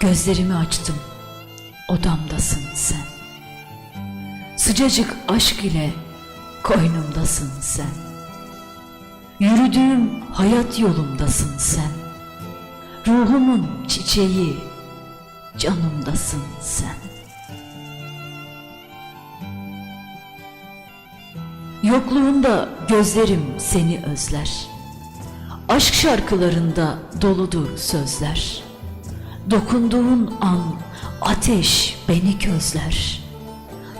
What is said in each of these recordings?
gözlerimi açtım, odamdasın sen. Sıcacık aşk ile koynumdasın sen. Yürüdüğüm hayat yolumdasın sen. Ruhumun çiçeği, canımdasın sen. Yokluğunda gözlerim seni özler. Aşk şarkılarında doludur sözler. Dokunduğun an ateş beni közler.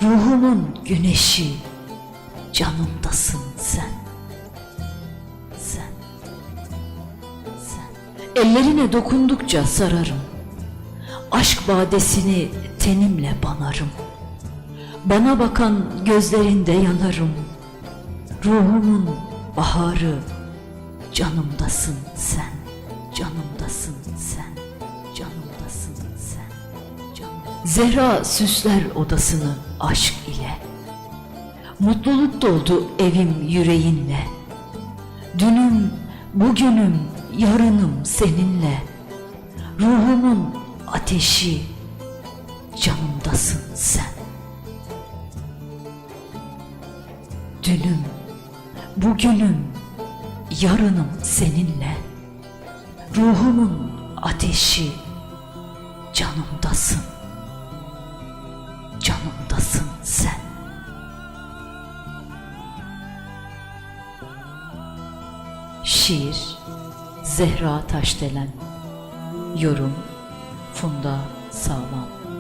Ruhumun güneşi, canımdasın sen. Sen. Sen. Ellerine dokundukça sararım. Aşk badesini tenimle banarım. Bana bakan gözlerinde yanarım. Ruhumun baharı, canımdasın sen, canımdasın sen, Zehra süsler odasını aşk ile. Mutluluk doldu evim yüreğinle. Dünüm, bugünüm, yarınım seninle. Ruhumun ateşi, canımdasın sen. Dünüm, bugünüm, yarınım seninle. Ruhumun ateşi, canımdasın. Şiir Zehra Taşdelen. Yorum Funda Sağlam